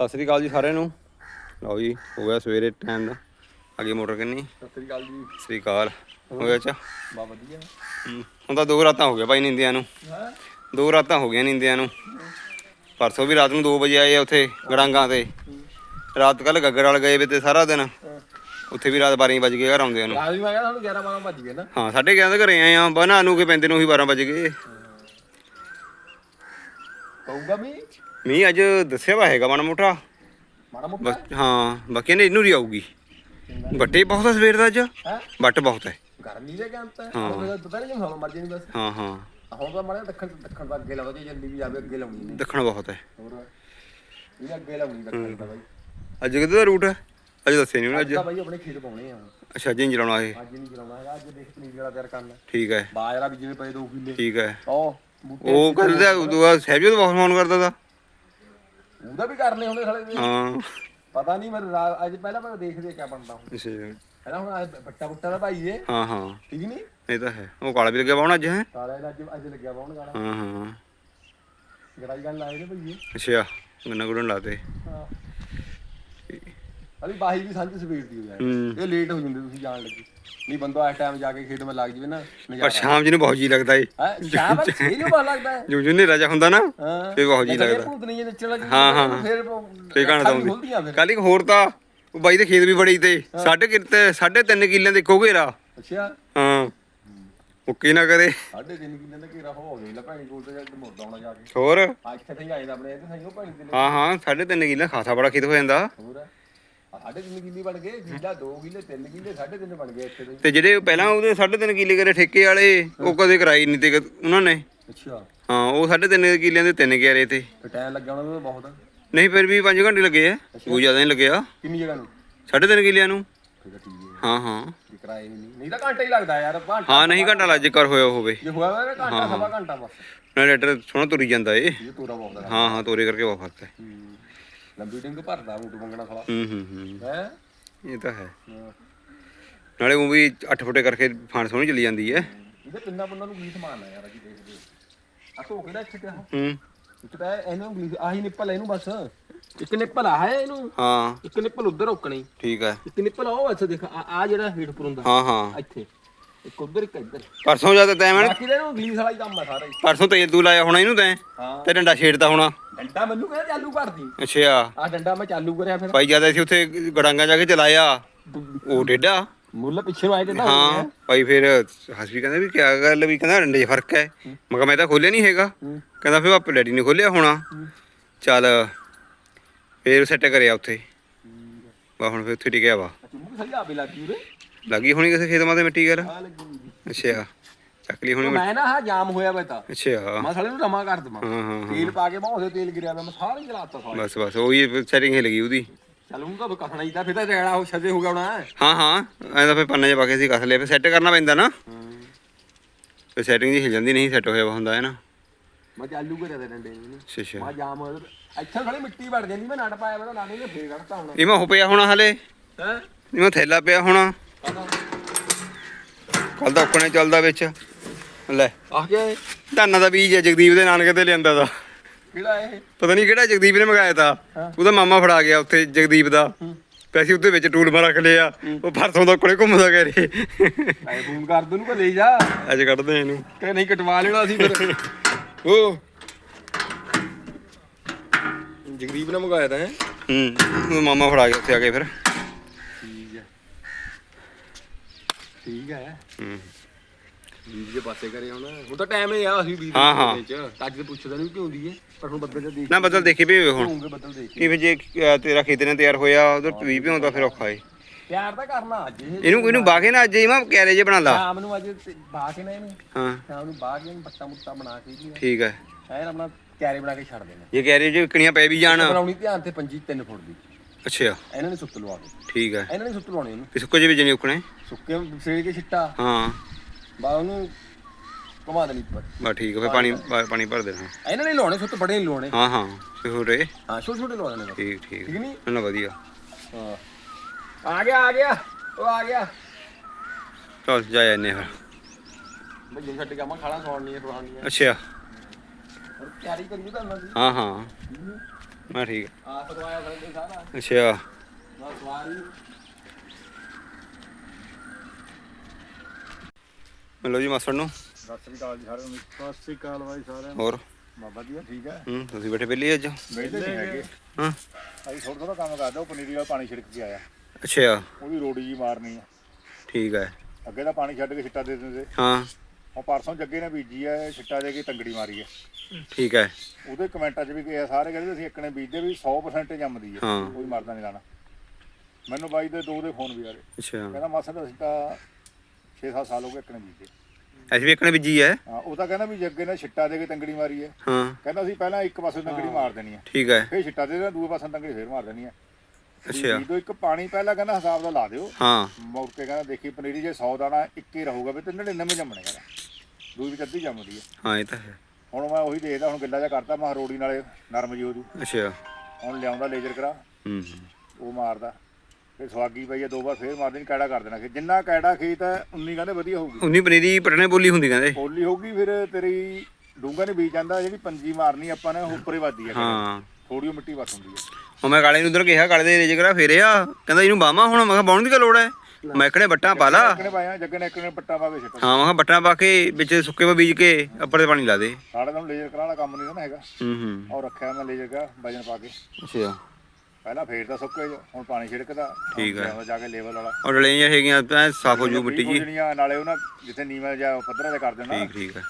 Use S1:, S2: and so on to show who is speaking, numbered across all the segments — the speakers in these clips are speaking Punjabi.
S1: ਸਤਿ ਸ੍ਰੀ ਅਕਾਲ ਜੀ ਸਾਰਿਆਂ ਨੂੰ। ਲਓ ਜੀ ਹੋ ਗਿਆ ਸਵੇਰੇ ਟਾਈਮ ਦਾ। ਅੱਗੇ ਮੋਟਰ ਕਿੰਨੀ?
S2: ਸਤਿ ਸ੍ਰੀ ਅਕਾਲ ਜੀ।
S1: ਸ੍ਰੀ ਅਕਾਲ। ਹੋ ਗਿਆ ਚਾ
S2: ਬਾ ਵਧੀਆ।
S1: ਹੁਣ ਤਾਂ ਦੋ ਰਾਤਾਂ ਹੋ ਗਿਆ ਭਾਈ ਨਿੰਦਿਆਂ ਨੂੰ।
S2: ਹਾਂ?
S1: ਦੋ ਰਾਤਾਂ ਹੋ ਗਈਆਂ ਨਿੰਦਿਆਂ ਨੂੰ। ਪਰਸੋਂ ਵੀ ਰਾਤ ਨੂੰ 2 ਵਜੇ ਆਏ ਉੱਥੇ ਗੜਾਂਗਾਂ ਤੇ। ਰਾਤ ਕੱਲ ਗੱਗੜ ਵਾਲ ਗਏ ਵੇ ਤੇ ਸਾਰਾ ਦਿਨ। ਉੱਥੇ ਵੀ ਰਾਤ 12 ਵਜ ਗਏ ਘਰ ਆਉਂਦਿਆਂ ਨੂੰ।
S2: ਰਾਤ ਵੀ ਮੈਂ ਕਿਹਾ ਤੁਹਾਨੂੰ 11 12 ਵੱਜ ਗਏ ਨਾ।
S1: ਹਾਂ ਸਾਢੇ ਗਿਆਰਾਂ ਦੇ ਘਰੇ ਆਏ ਆ। ਬਣਾ ਨੂੰ ਕੇ ਪੈਂਦੇ ਨੂੰ ਉਹੀ 12 ਵਜ ਗਏ।
S2: ਕਹੂਗਾ ਵੀ
S1: ਮੀਂਹ ਅੱਜ ਦੱਸਿਆ ਵਾ ਹੈਗਾ ਮਾੜਾ ਮੋਟਾ।
S2: ਮਾੜਾ ਮੋਟਾ?
S1: ਬਸ ਹਾਂ ਬਾਕੀ ਨੇ ਇਹਨੂੰ ਆਊਗੀ। ਵੱਟੇ ਬਹੁਤ ਆ ਸਵੇਰ ਦਾ ਅੱਜ।
S2: ਹੈ?
S1: ਵੱਟ ਬਹੁਤ ਹੈ
S2: ਗਰਮੀ ਦੇ ਕਹਿੰਦਾ
S1: ਹਾਂ।
S2: ਹਾਂ ਦੁਪਹਿਰ ਜਿਹਾ ਹੁਣ ਮਰਜ਼ੀ ਨਹੀਂ ਬਸ।
S1: ਹਾਂ ਹਾਂ।
S2: ਹੁਣ ਤਾਂ ਮਾੜਾ ਦੱਖਣ ਦੱਖਣ ਦਾ ਅੱਗੇ ਲਾਉਂਦੇ ਜਲਦੀ ਵੀ ਜਾਵੇ ਅੱਗੇ ਲਾਉਣੀ ਨੇ
S1: ਦੱਖਣ ਬਹੁਤ ਹੈ
S2: ਹੋਰ? ਇਹ ਅੱਗੇ ਲਾਉਣੀ ਦੱਖਣ ਦਾ ਬਾਈ।
S1: ਅੱਜ ਕਿੱਧਰ ਦਾ ਰੂਟ ਹੈ ਅੱਜ ਦੱਸਿਆ ਨਹੀਂ ਉਹਨੇ ਅੱਜ
S2: ਤਾਂ ਬਾਈ ਆਪਣੇ ਖੇਤ ਪਾਉਣੇ ਆ।
S1: ਅੱਛਾ ਜੀ ਚਲਾਉਣਾ ਇਹ।
S2: ਅੱਜ ਨਹੀਂ ਚਲਾਉਣਾ ਹੈਗਾ ਅੱਜ ਦੇਖ ਪਨੀਰ ਵਾਲਾ ਤਿਆਰ ਕਰਨਾ।
S1: ਠੀਕ ਹੈ
S2: ਬਾਜਰਾ ਬੀਜਣੇ ਪਏ 2 ਕਿੱਲੇ।
S1: ਠੀਕ ਹੈ
S2: ਉਹ ਬੂਟੇ
S1: ਉਹ ਕਹਿੰਦਾ ਉਦੋਂ ਸਹਿਬਜੋਤ ਬਹੁਤ ਫੋਨ ਕਰਦਾ ਤਾ।
S2: ਉਹਦਾ ਵੀ ਕਰਨੇ ਹੁੰਦੇ ਸਾਲੇ ਦੇ।
S1: ਹਾਂ।
S2: ਪਤਾ ਨਹੀਂ ਮੈਂ ਰਾ- ਅੱਜ ਪਹਿਲਾਂ ਮੈਂ ਦੇਖਦੇ ਕਿਆ ਬਣਦਾ ਹੁਣ।
S1: ਅੱਛਾ।
S2: ਪਹਿਲਾਂ ਹੁਣ ਅੱਜ ਬੱਟਾ ਬੁੱਟਾ ਦਾ ਭਾਈ ਏ
S1: ਹਾਂ ਹਾਂ।
S2: ਠੀਕ ਨਹੀਂ?
S1: ਇਹ ਤਾਂ ਹੈ। ਉਹ ਕਾਲਾ ਵੀ ਲੱਗਿਆ ਪਾਉਣ ਅੱਜ ਹੈ?
S2: ਸਾਲੇ ਦਾ ਅੱਜ ਅੱਜ ਲੱਗਿਆ ਪਾਉਣ ਗਾਣਾ।
S1: ਹਾਂ ਹਾਂ।
S2: ਗਰਾਈ ਗੱਲ ਲਾਏ ਨੇ ਭਈਏ
S1: ਅੱਛਾ। ਗੰਨਾ ਗੁੜਨ ਲਾਤੇ
S2: ਹਾਂ। ਅਲੀ ਬਾਹੀ ਵੀ ਸਾਂਝ ਸਵੇਰ ਦੀ ਹੋ
S1: ਹੂੰ।
S2: ਇਹ ਲੇਟ ਹੋ ਜਾਂਦੇ ਤੁਸੀਂ ਜਾਣ ਲੱਗੀ। ਨਹੀਂ ਬੰਦਾ ਇਸ ਟਾਈਮ ਜਾ ਕੇ ਖੇਤ ਮੈਂ ਲੱਗ ਜਵੇ ਨਾ
S1: ਪਰ ਸ਼ਾਮ ਜੀ ਨੂੰ ਬਹੁਤ ਜੀ ਲੱਗਦਾ ਏ।
S2: ਹੈ? ਸ਼ਾਮ ਸਹੀ ਨੂੰ ਬਾ ਲੱਗਦਾ ਹੈ
S1: ਜੋ ਜੋ ਹਨੇਰਾ ਜਿਹਾ ਹੁੰਦਾ ਨਾ ਫੇਰ ਬਹੁਤ ਜੀ ਲੱਗਦਾ।
S2: ਭੂਤਨੀ ਜਿਹੇ ਨੱਚਣ ਲੱਗੀ
S1: ਹਾਂ, ਹਾਂ।
S2: ਫਿਰ
S1: ਫੇਰ ਗਾਣਾ ਕੱਲ ਇੱਕ ਹੋਰ ਤਾਂ ਉਹ ਬਾਈ ਦੇ ਖੇਤ ਵੀ ਬੜੀ ਤੇ ਸਾਢੇ ਕਿੱਤੇ ਸਾਢੇ ਤਿੰਨ ਕਿੱਲਿਆਂ ਦੇ ਇੱਕੋ ਘੇਰਾ
S2: ਅੱਛਾ।
S1: ਹਾਂ। ਮੁੱਕੀ ਨਾ ਕਰੇ।
S2: ਸਾਢੇ ਤਿੰਨ ਕਿੱਲੇ ਦਾ ਘੇਰਾ ਹੋ ਗਿਆ ਲੈ ਭੈਣੀ ਕੋਲ ਤੇ ਜਾ ਮੁੜਦਾ ਹੋਣਾ ਜਾ ਕੇ।
S1: ਹੋਰ?
S2: ਆ ਇੱਥੇ ਤੇ ਆਏ ਦਾ ਆਪਣੇ ਇੱਥੇ ਸਹੀ ਉਹ ਭੈਣੀ ਦੇ
S1: ਹਾਂ ਹਾਂ ਸਾਢੇ ਤਿੰਨ ਕਿੱਲੇ ਖਾਸਾ ਬੜਾ ਖੇਤ ਹੋ ਜਾਂਦਾ।
S2: ਆ ਸਾਢੇ ਤਿੰਨ ਕਿੱਲੇ ਬਣ ਗਏ ਕਿੱਲਾ 2 ਕਿੱਲੇ 3 ਕਿੱਲੇ ਸਾਢੇ ਤਿੰਨ ਬਣ ਗਏ ਇੱਥੇ ਤੇ
S1: ਤੇ ਜਿਹੜੇ ਪਹਿਲਾਂ ਉਹਦੇ ਸਾਢੇ ਤਿੰਨ ਕਿੱਲੇ ਕਰੇ ਠੇਕੇ ਵਾਲੇ ਉਹ ਕਦੇ ਕਰਾਈ ਨਹੀਂ ਤੇ ਉਹਨਾਂ ਨੇ।
S2: ਅੱਛਾ।
S1: ਹਾਂ ਉਹ ਸਾਢੇ ਤਿੰਨ ਕਿੱਲਿਆਂ ਦੇ ਤਿੰਨ ਕਿਆਰੇ ਤੇ।
S2: ਟਾਈਮ ਲੱਗਿਆ ਉਹਨਾਂ ਦਾ ਬਹੁਤ।
S1: ਨਹੀਂ ਫਿਰ ਵੀ 5 ਘੰਟੇ ਲੱਗੇ ਆ। ਕੋਈ ਜ਼ਿਆਦਾ ਨਹੀਂ ਲੱਗਿਆ।
S2: ਕਿੰਨੀ ਜਗ੍ਹਾ ਨੂੰ?
S1: ਸਾਢੇ ਤਿੰਨ ਕਿੱਲਿਆਂ ਨੂੰ।
S2: ਠੀਕ ਹੈ ਠੀਕ ਹੈ
S1: ਹਾਂ ਹਾਂ।
S2: ਵੀ ਕਿਰਾਏ ਨਹੀਂ। ਨਹੀਂ ਤਾਂ ਘੰਟਾ ਹੀ ਲੱਗਦਾ ਯਾਰ ਘੰਟਾ
S1: ਹਾਂ ਨਹੀਂ ਘੰਟਾ ਲੱਜ ਕਰ ਹੋਇਆ ਹੋਵੇ।
S2: ਜੇ ਹੋਇਆ ਤਾਂ ਘੰਟਾ ਸਵਾ ਘੰਟਾ ਬਸ।
S1: ਨਾ ਲੈਟਰ ਸੋਹਣਾ ਤੁਰੀ ਜਾਂਦਾ ਏ।
S2: ਇਹ ਤੋਰਾ ਬਹੁਤ ਹੈ
S1: ਹਾਂ ਹਾਂ ਤੋਰੇ ਕਰਕੇ ਬਹੁਤ ਫ਼ਰਕ ਹੈ।
S2: ਲੰਬੀ ਡਿੰਗ ਭਰਦਾ ਮੂਟ ਮੰਗਣਾ ਸਾਲਾ।
S1: ਹੂੰ ਹੂੰ ਹੂੰ।
S2: ਹੈ?
S1: ਇਹ ਤਾਂ ਹੈ। ਨਾਲੇ ਉਹ ਵੀ 8 ਫੁੱਟੇ ਕਰਕੇ ਫਾਨ ਸੋਹਣੀ ਚਲੀ ਜਾਂਦੀ ਹੈ।
S2: ਇਹਦੇ ਪਿੰਨਾ ਪਿੰਨਾ ਨੂੰ ਗੀਤ ਮਾਰਨਾ ਯਾਰ ਅਸੀਂ ਦੇਖਦੇ ਆ ਧੋ ਕਿਹੜਾ ਇੱਥੇ ਪਿਆ
S1: ਹੂੰ।
S2: ਇੱਕ ਤਾਂ ਇਹਨੂੰ ਗਲੀਸ ਆਹੀ ਨਿੱਪਲ ਆ ਇਹਨੂੰ ਬਸ। ਇੱਕ ਨਿੱਪਲ ਆ ਹੈ ਇਹਨੂੰ?
S1: ਹਾਂ।
S2: ਇੱਕ ਨਿੱਪਲ ਉਧਰ ਰੋਕਣੀ।
S1: ਠੀਕ ਹੈ।
S2: ਇੱਕ ਨਿੱਪਲ ਆ ਉਹ ਇੱਥੇ ਦੇਖ ਆ ਆਹ ਜਿਹੜਾ ਹੀਟ ਪਰ ਹੁੰਦਾ।
S1: ਹਾਂ ਹਾਂ।
S2: ਇੱਥੇ। ਇੱਕ ਉਧਰ ਇੱਕ ਇੱਧਰ।
S1: ਪਰਸੋਂ ਜਦ ਤੈਂ ਮੈਂ
S2: ਬਾਕੀ ਦਾ ਇਹਨੂੰ ਗਲੀਸ ਵਾਲਾ ਹੀ ਕੰਮ ਆ ਸਾਰਾ ਹੀ।
S1: ਪਰਸੋਂ ਤੇਲ ਤੂੰ ਲਾਇਆ ਹੋਣਾ ਇਹਨੂੰ ਤੈਂ?
S2: ਹਾਂ।
S1: ਤੇ ਡੰਡਾ ਛੇੜਦਾ ਹੋਣਾ।
S2: ਡੰਡਾ ਮੈਨੂੰ ਕਹਿੰਦਾ ਚਾਲੂ ਕਰਦੀ?
S1: ਅੱਛਾ।
S2: ਆ ਡੰਡਾ ਮੈਂ ਚਾਲੂ ਕਰਿਆ ਫਿਰ।
S1: ਭਾਈ ਜਦ ਅਸੀਂ ਉੱਥੇ ਗੜਾਂਗਾ ਜਾ ਕੇ ਚਲਾਇਆ ਉਹ ਡੇਡਾ
S2: ਮੁੱਲ ਪਿੱਛੇ ਨੂੰ ਆਏ ਡੰਡਾ
S1: ਹਾਂ ਭਾਈ ਫਿਰ ਹਸਬੀ ਕਹਿੰਦਾ ਵੀ ਕਿਆ ਗੱਲ ਵੀ ਕਹਿੰਦਾ ਡੰਡੇ 'ਚ ਫ਼ਰਕ ਹੈ। ਮੈਂ ਕਿਹਾ ਮੈਂ ਤਾਂ ਖੋਲਿਆ ਨਹੀਂ ਹੈਗਾ। ਕਹਿੰਦਾ ਫਿਰ ਆਪੇ ਡੈਡੀ ਨੇ ਖੋਲਿਆ ਹੋਣਾ। ਚੱਲ ਫਿਰ ਸੈੱਟ ਕਰਿਆ ਉੱਥੇ। ਵਾ ਹੁਣ ਫਿਰ ਉੱਥੇ ਟਿਕਿਆ ਵਾ।
S2: ਲੱਗੀ
S1: ਹੋਣੀ ਕਿਸੇ ਖੇਤ ਮਾਤੇ ਮਿੱਟੀ ਕਰ। ਅੱਛਾ। ਚੱਕ ਲਈ ਹੋਣੀ।
S2: ਮੈਂ ਨਾ ਹਾਂ ਜਾਮ ਹੋਇਆ ਵਾ ਤਾਂ।
S1: ਅੱਛਾ।
S2: ਮੈਂ ਸਾਲੇ ਨੂੰ ਰਮਾ ਕਰ ਦਵਾਂ।
S1: ਹਾਂ ਹਾਂ ਹਾਂ।
S2: ਤੇਲ ਪਾ ਕੇ ਉਹਦੇ ਤੇਲ ਗਿਰਿਆ ਵਾ ਮੈਂ ਸਾਰਾ ਹੀ ਚਲਾਤਾ ਸਾਲਾ
S1: ਬਸ ਬਸ ਉਹੀ ਸੈਟਿੰਗ ਹੀ ਲੱਗੀ ਉਹਦੀ।
S2: ਚੱਲ ਉਹਨੂੰ ਤਾਂ ਕਸਣਾ ਹੀ ਤਾਂ ਫਿਰ ਤਾਂ ਰੈਣਾ ਉਹ ਛੱਜੇ ਹੋ ਗਿਆ ਹੋਣਾ।
S1: ਹਾਂ ਹਾਂ ਐਂ ਤਾਂ ਫਿਰ ਪੰਨੇ 'ਚ ਪਾ ਕੇ ਅਸੀਂ ਕੱਸ ਲਿਆ ਫਿਰ ਸੈੱਟ ਕਰਨਾ ਪੈਂਦਾ ਨਾ। ਫਿਰ ਸੈਟਿੰਗ ਜੀ ਹਿਲ ਜਾਂਦੀ ਨਹੀਂ ਸੈੱਟ ਹੋਇਆ ਵਾ ਹੁੰਦਾ ਹੈ ਨਾ।
S2: ਮੈਂ ਚਾਲੂ ਕਰਿਆ ਤੇ ਡੰਡੇ ਨੂੰ।
S1: ਅੱਛਾ ਅੱਛਾ।
S2: ਮੈਂ ਜਾਮ ਹੋਇਆ ਤੇ ਇੱਥੇ ਸਾਲੀ ਮਿੱਟੀ ਵੜ ਜਾਂਦੀ ਮੈਂ ਨਟ ਪਾਇਆ ਮੈਂ ਤਾਂ ਲਾਣੇ ਨੇ ਫੇਰ ਕੱਢਤਾ ਹੁਣ।
S1: ਇਹ ਮੈਂ ਹੋ ਪਿਆ ਹੋਣਾ ਹਲੇ।
S2: ਹੈ?
S1: ਇਹ ਮੈਂ ਥੈਲਾ ਪਿਆ ਹੋਣਾ। ਕੱਲ ਦਾ ਉੱਕਣੇ ਚੱਲਦਾ ਵਿੱਚ। ਲੈ।
S2: ਆ ਗਿਆ ਇਹ?
S1: ਧਾਨਾਂ ਦਾ ਬੀਜ ਹੈ ਜਗਦੀਪ ਦੇ ਨਾਨਕੇ ਤੇ ਲਿਆਂਦਾ ਦਾ
S2: ਕਿਹੜਾ ਇਹ?
S1: ਪਤਾ ਨਹੀਂ ਕਿਹੜਾ ਜਗਦੀਪ ਨੇ ਮੰਗਾਇਆ ਤਾ। ਉਹਦਾ ਮਾਮਾ ਫੜਾ ਗਿਆ ਉੱਥੇ ਜਗਦੀਪ ਦਾ। ਪੈਸੇ ਉੱਤੇ ਵਿੱਚ ਟੂਲ ਮਾ ਰੱਖ ਲਿਆ। ਉਹ ਪਰਸੋਂ ਦਾ ਕੋਲੇ ਘੁੰਮਦਾ ਕਹਿ
S2: ਐ ਫੋਨ ਕਰ ਦੂੰ ਕੋ ਲੈ ਜਾ।
S1: ਅੱਜ ਕੱਢਦੇ ਇਹਨੂੰ।
S2: ਕਿ ਨਹੀਂ ਕਟਵਾ ਲੈਣਾ ਸੀ ਫਿਰ। ਉਹ ਜਗਦੀਪ ਨੇ ਮੰਗਾਇਆ ਤਾਂ ਹੈ।
S1: ਮਾਮਾ ਫੜਾ ਗਿਆ ਉੱਥੇ ਆ ਕੇ ਫਿਰ।
S2: ਠੀਕ ਹੈ। ਠੀਕ ਹੈ।
S1: ਹੂੰ।
S2: ਵੀਰ ਦੇ ਪਾਸੇ ਕਰੇ ਹੁਣ। ਹੁਣ ਤਾਂ ਟਾਈਮ ਹੀ ਆ ਅਸੀਂ ਵੀਰ
S1: ਹਾਂ, ਹਾਂ।
S2: ਦੇ ਚ। ਅੱਜ ਤੇ ਪੁੱਛਦਾ ਨਹੀਂ ਕਿਉਂ ਦੀ ਹੈ ਪਰ ਹੁਣ ਬੱਦਲ ਜਾ ਦੇਖ
S1: ਨਾ ਬਦਲ ਦੇਖੀ ਵੀ ਹੁਣ।
S2: ਹੋਊਗੇ ਬੱਦਲ ਦੇਖ
S1: ਕਿ? ਫਿਰ ਜੇ ਅ, ਤੇਰਾ ਖੇਤ ਨੇ ਤਿਆਰ ਹੋਇਆ ਉਧਰ ਵੀ ਪਿਉਂਦਾ ਫਿਰ ਔਖਾ ਏ।
S2: ਪਿਆਰ ਤਾਂ ਕਰਨਾ ਅੱਜ। ਇਹ
S1: ਇਹਨੂੰ ਇਹਨੂੰ ਬਾਗੇ ਨਾ ਅੱਜ ਹੀ ਮੈਂ ਕੈਰੇ ਜੇ ਬਣਾ ਲਾ।
S2: ਸ਼ਾਮ ਨੂੰ ਅੱਜ ਤੇ ਬਾਹ ਕੇ ਨਾ ਇਹਨੂੰ।
S1: ਹਾਂ।
S2: ਸ਼ਾਮ ਨੂੰ ਬਾਹ ਕੇ ਇਹਨੂੰ ਬੱਟਾ ਮੁੱਟਾ ਬਣਾ ਕੇ ਜੀ
S1: ਠੀਕ ਹੈ
S2: ਐਨ ਆਪਣਾ ਕਿਆਰੇ ਬਣਾ ਕੇ ਛੱਡ ਦੇਣਾ।
S1: ਜੇ ਕੈਰੇ ਜੇ ਕਣੀਆਂ ਪੈ ਵੀ ਜਾਣ।
S2: ਬਣਾਉਣੀ ਧਿਆਨ ਤੇ ਪੰਜੀ 3 ਫੁੱਟ ਦੀ।
S1: ਅੱਛਾ।
S2: ਇਹਨਾਂ ਨੇ ਸੁੱਤ ਲਵਾ ਕੇ
S1: ਠੀਕ ਹੈ
S2: ਇਹਨਾਂ ਨੇ ਸੁੱਤ ਲਵਾਉਣੇ ਇਹਨੂੰ।
S1: ਤੇ ਸੁੱਕੋ ਜੇ ਵੀ ਜਣੀ ਉਕਣੇ
S2: ਸੁੱਕੇ ਸੇੜ ਕੇ ਛਿੱਟਾ।
S1: ਹਾਂ।
S2: ਬਾ ਉਹਨੂੰ ਘੁਮਾ ਦੇਣੀ ਉੱਪਰ
S1: ਬਸ ਠੀਕ ਹੈ ਫਿਰ ਪਾਣੀ ਪਾ- ਪਾਣੀ ਭਰ ਦੇਣਾ।
S2: ਇਹਨਾਂ ਨੇ ਲਾਉਣੇ ਸੁੱਤ ਬੜੇ ਨਹੀਂ ਲਾਉਣੇ।
S1: ਹਾਂ ਹਾਂ ਤੇ ਹੋ ਰੇ
S2: ਹਾਂ ਛੋਟੇ ਛੋਟੇ ਲਵਾ ਦੇਣੇ
S1: ਠੀਕ ਠੀਕ।
S2: ਠੀਕ ਨਹੀਂ
S1: ਨਾ ਵਧੀਆ।
S2: ਹਾਂ। ਆ ਗਿਆ ਆ ਗਿਆ ਉਹ ਆ ਗਿਆ।
S1: ਚਲ ਜਾ ਜਾਂਦੇ ਫਿਰ।
S2: ਭਈਏ ਛੱਡ ਕੇ ਆਵਾਂ ਖਾਣਾ ਸੌਣ ਨਹੀਂ ਰਵਾਨੀ ਹੈ
S1: ਅੱਛਾ।
S2: ਤਿਆਰੀ ਕਰੀ ਤਾਂ ਨਾ
S1: ਹਾਂ ਹਾਂ। ਮੈਂ ਠੀਕ।
S3: ਆਪ ਦਵਾਇਆ ਫਿਰ ਸਾਰਾ।
S1: ਅੱਛਾ।
S3: ਬਸ ਸਵਾਰੀ।
S1: ਮਿਲੋ ਜੀ ਮਾਸੜ ਨੂੰ।
S3: ਸਤਿ ਸ੍ਰੀ ਅਕਾਲ ਜੀ ਸਾਰਿਆਂ ਨੂੰ। ਸਤਿ ਸ੍ਰੀ ਅਕਾਲ ਬਾਈ ਸਾਰਿਆਂ
S1: ਹੋਰ?
S3: ਨੂੰ ਵਧੀਆ ਠੀਕ ਹੈ?
S1: ਹੂੰ ਤੁਸੀਂ ਬੈਠੇ ਪਹਿਲੀ ਅੱਜ?
S3: ਵੇਲੇ ਨਹੀਂ ਹੈਗੇ।
S1: ਹਾਂ।
S3: ਅਸੀਂ ਥੋੜਾ ਥੋੜਾ ਕੰਮ ਕਰਦਾ ਉਹ ਪਨੀਰੀ ਵਾਲਾ ਪਾਣੀ ਛਿੜਕ ਕੇ ਆਇਆ।
S1: ਅੱਛਾ।
S3: ਉਹਦੀ ਰੋੜੀ ਜੀ ਮਾਰਨੀ ਆ।
S1: ਠੀਕ ਹੈ।
S3: ਅੱਗੇ ਤਾਂ ਪਾਣੀ ਛੱਡ ਕੇ ਛਿੱਟਾ ਦੇ ਦਿੰਦੇ।
S1: ਹਾਂ।
S3: ਹੁਣ ਪਰਸੋਂ ਜੱਗੇ ਨੇ ਬੀਜੀ ਆ ਛਿੱਟਾ ਦੇ ਕੇ ਤੰਗੜੀ ਮਾਰੀ ਆ
S1: ਠੀਕ ਹੈ।
S3: ਉਹਦੇ ਕਮੈਂਟਾਂ 'ਚ ਵੀ ਕਿਹਾ ਸਾਰੇ ਕਹਿੰਦੇ ਅਸੀਂ ਇੱਕ ਨੇ ਬੀਜਦੇ ਵੀ 100% ਜੰਮਦੀ ਆ
S1: ਹਾਂ।
S3: ਕੋਈ ਮਰਦਾ ਨਹੀਂ ਲਾਣਾ। ਮੈਨੂੰ ਬਾਈ ਦੇ ਦੋ ਦੇ ਫੋਨ ਵੀ ਆਲੇ
S1: ਅੱਛਾ।
S3: ਕਹਿੰਦਾ ਮਾਸਾ ਅਸੀਂ ਤਾਂ 6-7 ਸਾਲ ਹੋ ਗਏ ਇੱਕ ਨੇ ਬੀਜੇ।
S1: ਅਸੀਂ ਵੀ ਇੱਕਣੇ ਬੀਜੀ ਹੈ?
S3: ਹਾਂ ਉਹ ਤਾਂ ਕਹਿੰਦਾ ਵੀ ਜੱਗੇ ਨੇ ਛਿੱਟਾ ਦੇ ਕੇ ਤੰਗੜੀ ਮਾਰੀ ਹੈ।
S1: ਹਾਂ।
S3: ਕਹਿੰਦਾ ਅਸੀਂ ਪਹਿਲਾਂ ਇੱਕ ਪਾਸੇ ਤੰਗੜੀ ਮਾਰ ਦੇਣੀ ਆ
S1: ਠੀਕ ਹੈ।
S3: ਫੇਰ ਛਿੱਟਾ ਦੇ ਦੇਣਾ ਦੂਏ ਪਾਸੇ ਤੰਗੜੀ ਫੇਰ ਮਾਰ ਦੇਣੀ ਆ
S1: ਅੱਛਾ।
S3: ਜਦੋਂ ਇੱਕ ਪਾਣੀ ਪਹਿਲਾਂ ਕਹਿੰਦਾ ਹਿਸਾਬ ਦਾ ਲਾ ਦਿਓ।
S1: ਹਾਂ।
S3: ਮੁੜ ਕੇ ਕਹਿੰਦਾ ਦੇਖੀ ਪਨੀਰੀ ਜੇ 100 ਦਾਣਾ ਇੱਕ ਹੀ ਰਹੂਗਾ ਵੀ ਤੇ 99 ਜੰਮਣੇ ਕਹਿੰਦਾ। ਦੂਈ ਵਿੱਚ ਅੱਧੀ ਜੰਮਦੀ ਆ
S1: ਹਾਂ ਇਹ ਤਾਂ ਹੈ।
S3: ਹੁਣ ਮੈਂ ਉਹੀ ਦੇਖਦਾ ਹੁਣ ਗਿੱਲਾ ਜਿਹਾ ਕਰਤਾ ਮੈਂ ਰੋੜੀ ਨਾਲੇ ਨਰਮ ਜੀ ਹੋ ਜੂ।
S1: ਅੱਛਾ।
S3: ਹੁਣ ਲਿਆਉਂਦਾ ਲੇਜ਼ਰ ਕਰਾ।
S1: ਹੂੰ।
S3: ਉਹ ਮਾਰਦਾ। ਫਿਰ ਸਵਾਗੀ ਪਈ ਆ ਦੋ ਵਾਰ ਫੇਰ ਮਾਰ ਦੇਣੀ ਕੈੜਾ ਕਰ ਦੇਣਾ ਖੇਤ। ਜਿੰਨਾ ਕੈੜਾ ਖੇਤ ਹੈ ਉਨੀ ਕਹਿੰਦੇ ਵਧੀਆ ਹੋਊਗੀ।
S1: ਉਨੀ ਪਨੀਰੀ ਪਟਨੇ ਬੋਲੀ ਹੁੰਦੀ ਕਹਿੰਦੇ।
S3: ਪੋਲੀ ਹੋਊਗੀ ਫਿਰ ਤੇਰੀ ਡੂੰਗਾ ਨੇ ਬੀਜ ਜਾਂਦਾ ਜਿਹੜੀ ਪੰਜੀ ਮਾਰਨੀ ਆਪਾਂ ਨੇ ਉਹ ਉੱਪਰੇ ਵੱਧਦੀ ਆ
S1: ਹਾਂ।
S3: ਥੋੜੀ ਮਿੱਟੀ ਵੱਧ ਹੁੰਦੀ ਆ।
S1: ਉਹ ਮੈਂ ਕਾਲੇ ਨੂੰ ਉਧਰ ਕਿਹਾ ਕਾਲੇ ਦੇ ਰੇਜ ਕਰਾ ਫੇਰਿਆ ਕਹਿੰਦਾ ਇਹਨੂੰ ਬਾਵਾ ਹੁਣ ਮੈਂ ਕਿਹਾ ਬਾਉਣ ਦੀ ਕੀ ਲੋੜ ਹੈ। ਮੈਂ ਇੱਕਣੇ ਬੱਟਾਂ ਪਾ ਲਾ?
S3: ਇੱਕ ਨੇ ਪਾਇਆ ਜੱਗੇ ਨੇ ਇੱਕ ਨੇ ਪੱਟਾ ਪਾ ਕੇ ਛੱਟਾ
S1: ਹਾਂ ਮੈਂ ਕਿਹਾ ਬੱਟਾਂ ਪਾ ਕੇ ਵਿੱਚ ਸੁੱਕੇ ਪਾ ਬੀਜ ਕੇ ਉੱਪਰ ਤੇ ਪਾਣੀ ਲਾ ਦੇ।
S3: ਸਾਡੇ ਤੋਂ ਲੇਜ਼ਰ ਕਰਾਉਣ ਵਾਲਾ ਕੰਮ ਨਹੀਂ ਨਾ ਹੈਗਾ।
S1: ਹੂੰ ਹੂੰ।
S3: ਉਹ ਰੱਖਿਆ ਮੈਂ ਲੇਜ਼ਰ ਕਾ ਵਜਨ ਪਾ ਕੇ।
S1: ਅੱਛਾ।
S3: ਪਹਿਲਾਂ ਫੇਰ ਤਾਂ ਸੁੱਕੇ ਜਿਹੇ, ਹੁਣ ਪਾਣੀ ਛਿੜਕਦਾ
S1: ਠੀਕ ਹੈ।
S3: ਜਾ ਕੇ ਲੈਵਲ ਵਾਲਾ।
S1: ਔਰ ਡਲੇਆਂ ਹੈਗੀਆਂ ਤਾਂ ਸਾਫ਼ ਹੋ ਜੂ ਮਿੱਟੀ ਜੀ।
S3: ਜਿਹੜੀਆਂ ਨਾਲੇ ਉਹਨਾਂ ਜਿੱਥੇ ਨੀਵਾਂ ਜਾਂ ਪੱਧਰਾ ਜਿਹਾ ਕਰ ਦੇਣਾ
S1: ਠੀਕ ਠੀਕ ਹੈ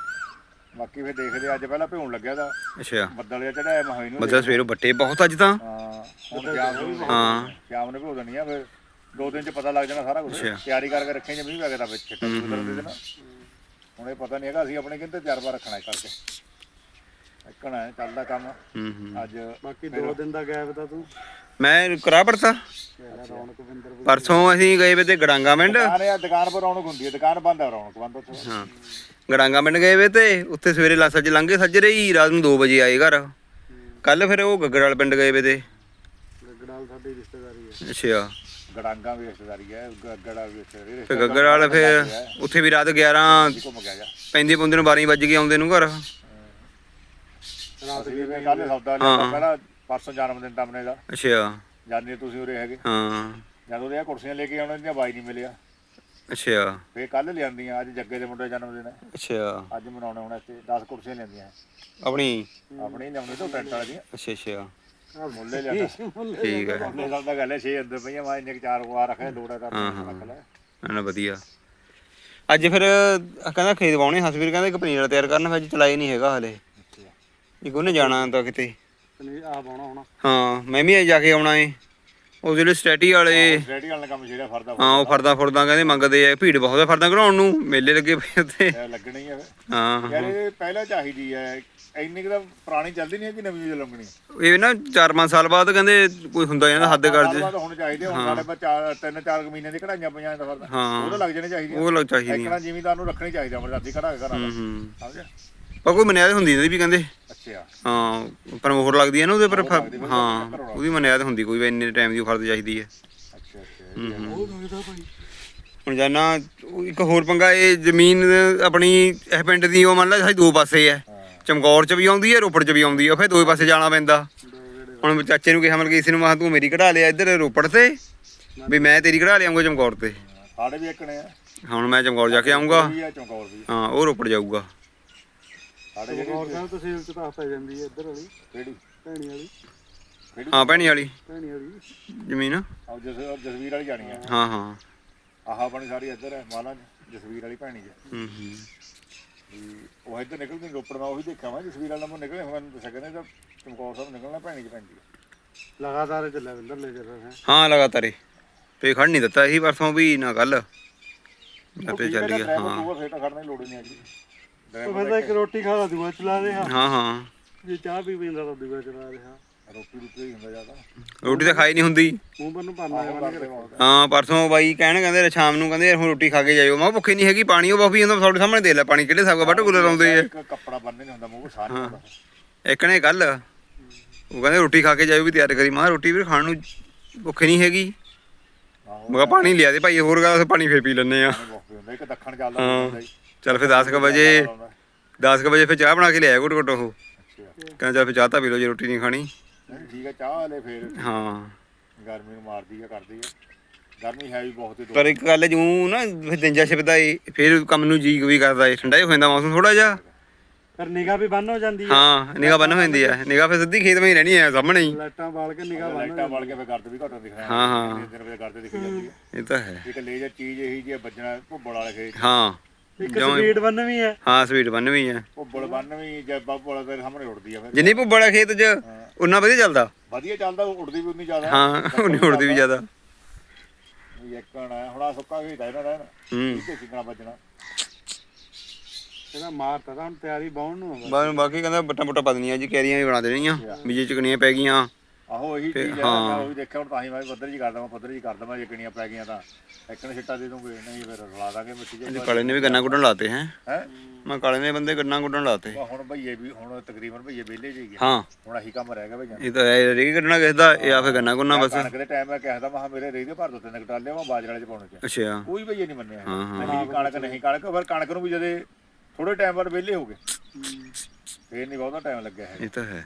S3: ਬਾਕੀ ਫਿਰ ਦੇਖਦੇ ਅੱਜ ਪਹਿਲਾਂ ਭਿਉਣ ਲੱਗਿਆ ਤਾਂ।
S1: ਅੱਛਾ।
S3: ਬੱਦਲ ਜਿਹਾ ਚੜਾਇਆ ਮੈਂ ਹੋਈ ਨੂੰ
S1: ਮਤਲਬ ਸਵੇਰੋਂ ਬੱਟੇ ਬਹੁਤ ਅੱਜ ਤਾਂ।
S3: ਹਾਂ ਹੁਣ ਸ਼ਾਮ ਨੂੰ
S1: ਹਾਂ।
S3: ਸ਼ਾਮ ਨੂੰ ਭਿਉ ਦੇਣੀ ਆ ਫਿਰ ਦੋ ਦਿਨ ਚ ਪਤਾ ਲੱਗ ਜਾਣਾ ਸਾਰਾ ਕੁਝ
S1: ਅੱਛਾ।
S3: ਤਿਆਰੀ ਕਰਕੇ ਰੱਖੇ ਜੇ ਮੀਂਹ ਵਿੱਚ। ਛਿੱਟਾ ਉਧਰ ਦੇ ਦੇਣਾ ਹੁਣ ਇਹ ਪਤਾ ਨਹੀਂ ਹੈਗਾ ਅਸੀਂ ਆਪਣੇ ਕਿੰਤੇ ਤਜਰਬਾ ਰੱਖਣਾ ਹੈ ਕਰਕੇ। ਰੱਖਣਾ ਹੈ ਚੱਲਦਾ ਕੰਮ।
S1: ਹੂੰ ਹੂੰ।
S3: ਅੱਜ
S4: ਬਾਕੀ ਦੋ ਦਿਨ ਦਾ ਗੈਪ ਤਾਂ ਤੂੰ।
S1: ਮੈਂ ਕਰਾ ਪੜਤਾ
S4: ਮੇਰਾ ਰੌਣਕ
S1: ਪਰਸੋਂ ਅਸੀਂ ਗਏ ਵੇ ਤੇ ਗੜਾਂਗਾ ਮਿੰਡ
S3: ਦੁਕਾਨ ਆ ਦੁਕਾਨ ਪਰ ਰੌਣਕ ਹੁੰਦੀ ਹੈ ਦੁਕਾਨ ਬੰਦ ਹੈ ਰੌਣਕ ਬੰਦ ਉੱਥੇ।
S1: ਹਾਂ। ਗੜਾਂਗਾ ਮਿੰਡ ਗਏ ਵੇ ਤੇ ਉੱਥੇ ਸਵੇਰੇ ਲਾਸਾ ਚ ਲੰਘੇ ਸੱਜਰੇ ਹੀ ਰਾਤ ਨੂੰ 2 ਵਜੇ ਆਏ ਘਰ। ਕੱਲ ਫਿਰ ਉਹ ਗੱਗੜ ਵਾਲੇ ਪਿੰਡ ਗਏ ਵੇ ਤੇ।
S4: ਗੱਗੜਾਲ ਸਾਡੀ ਰਿਸ਼ਤੇਦਾਰੀ ਹੈ।
S1: ਅੱਛਾ।
S3: ਗੜਾਂਗਾ ਵੀ ਰਿਸ਼ਤੇਦਾਰੀ ਹੈ ਗੱਗੜਾ ਵੀ ਰਿਸ਼ਤੇਦਾਰੀ
S1: ਫਿਰ ਗੱਗੜ ਵਾਲੇ ਫਿਰ ਉੱਥੇ ਵੀ ਰਾਤ 11
S3: ਘੁੰਮ ਗਿਆ ਜਾ
S1: ਪੈਂਦੇ ਪੁੰਦੇ ਨੂੰ 12 ਵੱਜ ਕੇ ਆਉਂਦੇ ਨੂੰ ਘਰ।
S4: ਰਾਤ
S3: ਅਸੀਂ ਵੀ ਕੱਲ ਸੌਦਾ ਲਿਆ ਪਹਿਲਾਂ ਪਰਸੋਂ ਜਨਮ ਦਿਨ ਟੰਮਨੇ ਦਾ।
S1: ਅੱਛਾ।
S3: ਜਾਨੀ ਤੁਸੀਂ ਉਰੇ ਹੈਗੇ।
S1: ਹਾਂ।
S3: ਜਦੋਂ ਦੇ ਆ ਕੁਰਸੀਆਂ ਲੈ ਕੇ ਆਉਣਾ ਦੀਆਂ ਬਾਈ ਨਹੀਂ ਮਿਲਿਆ।
S1: ਅੱਛਾ।
S3: ਫੇਰ ਕੱਲ ਲਿਆਂਦੀਆਂ ਅੱਜ ਜੱਗੇ ਦੇ ਮੁੰਡੇ ਦਾ ਜਨਮ ਦਿਨ ਹੈ।
S1: ਅੱਛਾ।
S3: ਅੱਜ ਮਨਾਉਣੇ ਹੁਣ ਇੱਥੇ 10 ਕੁਰਸੀਆਂ ਲੈਂਦੀਆਂ
S1: ਆਪਣੀ?
S3: ਆਪਣੀ ਹੀ ਲਿਆਉਂਦੇ ਤੋਂ ਟੈਂਟ ਵਾਲੀ ਦੀਆਂ
S1: ਅੱਛਾ ਅੱਛਾ।
S3: ਮੁੱਲੇ ਲਿਆਂਦਾ।
S1: ਠੀਕ ਹੈ।
S3: ਮੁੱਲੇ ਸਾਲ ਦਾ ਗੱਲ ਹੈ 6 ਅੰਦਰ ਪਈਆਂ ਮੈਂ ਇੰਨੇ ਕੁ ਚਾਰ ਵਾਰ ਰੱਖਿਆ ਲੋੜਾ ਕਰ ਰੱਖ ਲੈ।
S1: ਨਾ ਨਾ ਵਧੀਆ। ਅੱਜ ਫਿਰ ਕਹਿੰਦਾ ਖੇਤ ਵਾਉਣੇ ਹਸਵੀਰ ਕਹਿੰਦਾ ਇੱਕ ਪਨੀਰ ਵਾਲਾ ਤਿਆਰ ਕਰਨਾ ਫਿਰ ਅੱਜ ਚਲਾਈ ਨਹੀਂ ਹੈਗਾ ਹਲੇ। ਇੱਕ ਉਹਨੇ ਜਾਣਾ ਤਾਂ ਕਿਤੇ?
S4: ਪਨੀਰ ਆ ਪਾਉਣਾ ਹੁਣ।
S1: ਹਾਂ ਮੈਂ ਵੀ ਜਾ ਕੇ ਆਉਣਾ ਏ। ਉਹ ਜਿਹੜੇ ਸਟੈਟੀ ਵਾਲੇ
S3: ਰੈਡੀ ਵਾਲਾ ਕੰਮ ਜਿਹੜਾ ਫਰਦਾ
S1: ਹਾਂ ਉਹ ਫਰਦਾ ਫੁਰਦਾ ਕਹਿੰਦੇ ਮੰਗਦੇ ਆ ਭੀੜ ਬਹੁਤ ਆ ਫਰਦਾ ਕਢਾਉਣ ਨੂੰ ਮੇਲੇ ਲੱਗੇ ਪਏ ਉੱਥੇ।
S3: ਇਹ ਲੱਗਣੀ ਹੈ। ਯਾਰ ਇਹ ਪਹਿਲਾਂ ਚਾਹੀਦੀ ਹੈ ਇੰਨੀ ਕੁ ਤਾਂ ਪੁਰਾਣੀ ਚੱਲਦੀ ਨਹੀਂ ਹੈ ਕਿ ਨਵੀਂ ਲੰਗਣੀ
S1: ਇਹ ਨਾ 4-5 ਸਾਲ ਬਾਅਦ ਕਹਿੰਦੇ ਕੋਈ ਹੁੰਦਾ ਜਾਂਦਾ ਹੱਦ ਕਰ ਜੇ
S3: ਤਾਂ ਹੁਣ ਚਾਹੀਦੇ ਹੁਣ ਸਾਡੇ ਪਾ ਚਾਰ ਤਿੰਨ ਚਾਰ ਕੁ ਮਹੀਨੇ ਦੀ ਕਢਾਈਆਂ ਪਈਆਂ ਦਾ ਫਰਦਾ
S1: ਹਾਂ।
S3: ਉਹ ਤਾਂ ਲੱਗ ਜਾਣੇ ਚਾਹੀਦੇ
S1: ਉਹ ਲੱਗ ਚਾਹੀਦੀ
S3: ਇੱਕਣਾ ਜ਼ਿਮੀਦਾਰ ਨੂੰ ਰੱਖਣੀ ਚਾਹੀਦੀ ਅਮਰ ਰਾਤੀ ਕਢਾ ਕੇ ਘਰਾਂ ਦਾ।
S1: ਹੂੰ
S3: ਸਮਝਿਆ?
S1: ਪਰ ਕੋਈ ਮਨਿਆਦ ਹੁੰਦੀ ਇਹਦੀ ਵੀ ਕਹਿੰਦੇ
S3: ਅੱਛਾ
S1: ਹਾਂ ਪਰ ਮੋਹਰ ਲੱਗਦੀ ਹੈ ਨਾ ਉਹਦੇ ਪਰ ਫ- ਹਾਂ ਉਹਦੀ ਮਨਿਆਦ ਹੁੰਦੀ ਕੋਈ ਵੀ ਇੰਨੇ ਟਾਈਮ ਦੀ ਫਰਦ ਚਾਹੀਦੀ ਹੈ
S3: ਅੱਛਾ ਅੱਛਾ
S4: ਉਹ ਲੱਗਦਾ ਭਾਈ
S1: ਹੁਣ ਜਾਨਾ ਉਹ ਇੱਕ ਹੋਰ ਪੰਗਾ ਇਹ ਜ਼ਮੀਨ ਆਪਣੀ ਇਹ ਪਿੰਡ ਦੀ ਉਹ ਮੰਨ ਲਾ ਸਾਡੀ ਦੋ ਪਾਸੇ ਹੈ। ਚਮਕੌਰ ਚ ਵੀ ਆਉਂਦੀ ਹੈ ਰੋਪੜ ਚ ਵੀ ਆਉਂਦੀ ਹੈ ਫਿਰ ਦੋਵੇਂ ਪਾਸੇ ਜਾਣਾ ਪੈਂਦਾ। ਹੁਣ ਚਾਚੇ ਨੂੰ ਕਿਹਾ ਮਤਲਬ ਕਿ ਇਸ ਨੂੰ ਮਾ ਤੂੰ ਮੇਰੀ ਕਢਾ ਲਿਆ ਇੱਧਰ ਰੋਪੜ ਤੇ ਵੀ ਮੈਂ ਤੇਰੀ ਕਢਾ ਲਿਆਉਂਗਾ ਚਮਕੌਰ ਤੇ।
S3: ਸਾਡੇ ਵੀ ਇੱਕਣੇ ਆ।
S1: ਹੁਣ ਮੈਂ ਚਮਕੌਰ ਜਾ ਕੇ ਆਉਂਗਾ
S3: ਵੀ ਆ ਚੌਂਕੌਰ ਵੀ।
S1: ਹਾਂ ਉਹ ਰੋਪੜ ਜਾਊਗਾ।
S3: ਸਾਡੇ ਜਿਹੜੀ
S4: ਹੋਰ ਸਾਹਿਬ ਤਹਿਸੀਲ ਚ ਤਾਂ ਪੈ ਜਾਂਦੀ ਹੈ ਇੱਧਰ ਵਾਲੀ।
S3: ਕਿਹੜੀ?
S4: ਭੈਣੀ ਵਾਲੀ।
S1: ਹਾਂ ਭੈਣੀ ਵਾਲੀ।
S4: ਭੈਣੀ ਵਾਲੀ।
S1: ਜ਼ਮੀਨ।
S3: ਆ ਜਸ ਜਸਵੀਰ ਵਾਲੀ ਜਾਣੀ ਆ
S1: ਹਾਂ ਹਾਂ।
S3: ਆਹ ਆਪਣੀ ਸਾਰੀ ਇੱਧਰ ਹੈ ਮਾਲਾ ਜਸਵੀਰ ਵਾਲੀ ਭੈਣੀ ਜੀ
S1: ਹੂੰ ਹੂੰ।
S3: ਵੀ ਉਹ ਇੱਧਰ ਨਿਕਲਦੀ ਰੋਪੜ ਮੈਂ ਉਹੀ ਦੇਖਿਆ ਮੈਂ ਜਸਵੀਰ ਵਾਲਾ ਮੈਂ ਨਿਕਲੇ ਹੁਣ ਮੈਨੂੰ ਦੱਸਿਆ ਕਹਿੰਦੇ ਤਾਂ ਚਮਕੌਰ ਸਾਹਿਬ ਨਿਕਲਣਾ ਭੈਣੀ ਚ ਪੈਂਦੀ ਹੈ
S4: ਲਗਾਤਾਰ ਚੱਲਿਆ ਬਿੰਦਰ ਲੈ ਜਰ ਹੈ
S1: ਹਾਂ ਲਗਾਤਾਰ ਹੀ ਤੇ ਖੜ ਨਹੀਂ ਦਿੱਤਾ ਇਹੀ ਪਰਸੋਂ ਵੀ ਨਾ ਕੱਲ ਮੈਂ ਤੇ ਚੱਲ ਗਿਆ
S3: ਡਰਾਈਵਰ
S1: ਹਾਂ।
S3: ਦੂਆ ਫੇਰ ਤਾਂ ਖੜਨੇ ਲੋੜ ਹੀ ਨਹੀਂ ਹੈਗੀ।
S4: ਉਹ ਇੱਕ ਰੋਟੀ ਖਾ ਲਾ ਦੂਆ ਚਲਾ ਰਿਹਾ।
S1: ਹਾਂ ਹਾਂ।
S4: ਜੇ ਚਾਹ ਪੀ ਪੈਂਦਾ ਤਾਂ ਦੂਆ ਚਲਾ ਰਿਹਾ।
S3: ਰੋਟੀ ਰੁਕੀ ਹੀ ਹੁੰਦਾ ਜ਼ਿਆਦਾ।
S1: ਰੋਟੀ ਤਾਂ ਖਾਈ ਨਹੀਂ ਹੁੰਦੀ।
S4: ਮੂੰਹ ਪਰ ਨੂੰ ਪਾਣਾ ਹੈ
S1: ਪਰਸੋਂ ਬਾਈ ਕਹਿਣ ਕਹਿੰਦੇ ਸ਼ਾਮ ਨੂੰ ਕਹਿੰਦੇ ਹੁਣ ਰੋਟੀ ਖਾ ਕੇ ਜਾਇਓ। ਮੈਂ ਭੁੱਖੀ ਨਹੀਂ ਹੈਗੀ ਪਾਣੀ ਉਹ ਬਾਫੀ ਜਾਂਦਾ ਤੁਹਾਡੇ ਸਾਹਮਣੇ ਦੇ ਲੈ ਪਾਣੀ ਕਿਹੜੇ ਹਿਸਾਬ ਦਾ ਵਾਟਰ ਕੂਲਰ ਆਉਂਦੇ ਆ।
S3: ਇੱਕ ਕੱਪੜਾ ਬੰਨ੍ਹੇ ਨਹੀਂ ਹੁੰਦਾ ਮੂੰਹ ਸਾਹ ਨਹੀਂ ਹੁੰਦਾ
S1: ਇੱਕ ਨੇ ਕੱਲ ਉਹ ਕਹਿੰਦੇ ਰੋਟੀ ਖਾ ਕੇ ਜਾਇਓ ਵੀ ਤਿਆਰ ਕਰੀ। ਮੈਂ ਕਿਹਾ ਰੋਟੀ ਵੀ ਖਾਣ ਨੂੰ ਭੁੱਖ ਨਹੀਂ ਹੈਗੀ। ਮੈਂ ਕਿਹਾ ਪਾਣੀ ਲਿਆ ਦੇ ਭਾਈ ਹੋਰ ਗੱਲ ਪਾਣੀ ਫੇਰ ਪੀ ਲੈਣੇ ਆ।
S3: ਬਹੁਤ ਇੱਕ ਦੱਖਣ ਚੱਲਦਾ
S1: ਚੱਲ ਫਿਰ 10 ਕੁ ਵਜੇ 10 ਕੁ ਵਜੇ ਫਿਰ ਚਾਹ ਬਣਾ ਕੇ ਲਿਆਇਆ ਘੁੱਟ ਘੁੱਟ ਉਹ।
S3: ਅੱਛਾ।
S1: ਕਹਿੰਦਾ ਚੱਲ ਫਿਰ ਚਾਹ ਤਾਂ ਪੀ ਲਓ ਜੇ ਰੋਟੀ ਨਹੀਂ ਖਾਣੀ।
S3: ਠੀਕ ਹੈ ਚਾਹ ਲੈ ਫੇਰ
S1: ਹਾਂ।
S3: ਗਰਮੀ ਨੂੰ ਮਾਰਦੀ ਆ ਕਰਦੀ ਆ। ਗਰਮੀ ਹੈ ਵੀ ਬਹੁਤ ਹੀ
S1: ਪਰ ਇੱਕ ਗੱਲ ਜੂ ਨਾ ਫਿਰ ਦਿਨ ਜਾ ਛਿਪਦਾ ਏ ਫਿਰ ਕੰਮ ਨੂੰ ਜੀ ਵੀ ਕਰਦਾ ਏ ਠੰਡਾ ਹੀ ਹੋ ਜਾਂਦਾ ਮੌਸਮ ਥੋੜਾ ਜਿਹਾ।
S4: ਪਰ ਨਿਗਾਹ ਵੀ ਬੰਨ ਹੋ ਜਾਂਦੀ ਹੈ
S1: ਹਾਂ ਨਿਗਾਹ ਬੰਨ ਹੋ ਜਾਂਦੀ ਹੈ ਨਿਗਾਹ ਫਿਰ ਸਿੱਧੀ ਖੇਤ ਵਿੱਚ ਹੀ ਰਹਿਣੀ ਹੈ ਸਾਹਮਣੇ ਹੀ।
S4: ਲਾਈਟਾਂ ਬਾਲ ਕੇ ਨਿਗਾਹ ਬੰਨ
S3: ਲਾਈਟਾਂ ਕੇ ਫੇਰ ਗਰਦ ਵੀ ਘਟਣ ਦਿਖਣਾ
S1: ਹਾਂ, ਹਾਂ।
S3: ਦਿਨ ਵੇ ਗਰਦ ਦਿਖ ਜਾਂਦੀ ਹੈ
S1: ਇਹ ਤਾਂ ਹੈ।
S3: ਇੱਕ ਲੇਜਰ ਚੀਜ਼ ਇਹੀ ਜੀ ਵੱਜਣਾ ਭੁੱਬਲ ਵਾਲੇ ਖੇਤ
S1: ਹਾਂ।
S4: ਇੱਕ
S1: ਜਮਾਂ ਹੀ-
S4: ਸਪੀਡ ਬੰਨ ਵੀ ਹੈ।
S1: ਹਾਂ ਸਵੀਟ ਬੰਨ ਵੀ ਹੈ।
S3: ਭੁੱਬਲ ਬੰਨ ਵੀ ਜੇ ਭੁੱਬਲ ਤੇਰੇ ਸਾਹਮਣੇ ਉੱਡਦੀ ਆ ਫਿਰ।
S1: ਜਿੰਨੀ ਭੁੱਬੜ ਹੈ ਖੇਤ 'ਚ ਉਨਾ ਵਧੀਆ ਚੱਲਦਾ।
S3: ਵਧੀਆ ਚੱਲਦਾ ਉੱਡਦੀ ਵੀ ਉਨੀ ਜ਼ਿਆਦਾ।
S1: ਹਾਂ ਉਨੀ ਉੜਦੀ ਵੀ ਜ਼ਿਆਦਾ।
S3: ਵੀ ਇੱਕਣ ਹੈ ਹੁਣ ਆ ਸੁੱਕਾ ਖੇਤ ਹੈ ਇਹਨਾਂ ਦਾ।
S1: ਹੂੰ।
S3: ਇਹ ਕਿੰਨਾ ਵੱਜਣਾ।
S4: ਇਹਦਾ ਮਾਰ ਤਾਂ ਹੁਣ ਤਿਆਰੀ ਬਾਉਣ ਨੂੰ। ਆ
S1: ਬਾ- ਬਾਕੀ ਕਹਿੰਦਾ ਬੱਟਾ ਬੁੱਟਾ ਪਾ ਦੇਣੀਆਂ ਜੀ ਕੈਰੀਆਂ ਵੀ ਬਣਾ ਦੇਣੀਆਂ ਵੀ ਜੇ ਚਕਣੀਆਂ ਪੈ ਗਈਆਂ।
S3: ਆਹੋ ਇਹੀ ਚੀਜ਼ ਹੈ। ਮੈਂ ਉਹੀ ਦੇਖਿਆ ਹੁਣ ਤਾਂ ਹੀ ਮੈਂ ਪੱਧਰ ਜੀ ਕਰਦਾ ਮੈਂ ਪੱਧਰ ਜੀ ਕਰਦਾ ਮੈਂ ਜੇ ਕਿਣੀਆਂ ਪੈ ਗਈਆਂ ਤਾਂ। ਇੱਕਣ ਛਿੱਟਾ ਦੇ ਦੂੰਗੇ ਨਹੀਂ ਫਿਰ ਰਲਾ ਦਾਂਗੇ ਮਿੱਟੀ ਜੇ
S1: ਕਾਲੇ ਨੇ ਵੀ ਗੰਨਾ ਗੁੱਡਣ ਲਾਤੇ ਹੈ?
S3: ਹੈ?
S1: ਮੈਂ ਕਾਲੇ ਨੇ ਬੰਦੇ ਗੰਨਾ ਗੁੱਡਣ ਲਾਤੇ।
S3: ਹੁਣ ਭਈਏ ਵੀ ਹੁਣ ਤਕਰੀਬਨ ਭਈਏ ਵਿਹਲੇ ਜੀ
S1: ਹਾਂ
S3: ਹੁਣ ਆਹੀ ਕੰਮ ਰਹਿ ਗਿਆ ਭਈਆਂ।
S1: ਇਹ ਤਾਂ ਹੈ ਰੇਗੀ ਕੱਢਣਾ ਕਿਸ ਦਾ ਇਹ ਆ ਫੇ ਗੰਨਾ ਗੁੰਨਾ ਬਸ।
S3: ਕਣਕ ਦੇ ਟਾਈਮ ਮੈਂ ਕਹਿਦਾ ਮੈਂ ਕਿਹਾ ਮੇਰੇ ਦੇ ਭਰ ਦੋ ਤਿੰਨ ਕਟਾਲੇ ਮੈਂ ਬਾਜਰੇ ਵਾਲੇ ਚ ਪਾਉਣੇ ਚ
S1: ਅੱਛਾ।
S3: ਕੋਈ ਭਈਏ ਨਹੀਂ ਮੰਨਿਆ। ਨਹੀਂ ਕਣਕ ਨਹੀਂ ਕਣਕ ਪਰ ਕਣਕ ਨੂੰ ਵੀ ਜਦੇ ਥੋੜੇ ਟਾਈਮ ਬਾਅਦ ਵਿਹਲੇ ਹੋ ਗਏ। ਫੇਰ ਨਹੀਂ ਬਹੁਤਾ ਟਾਈਮ ਲੱਗਿਆ ਹੈ
S1: ਇਹ ਤਾਂ ਹੈ।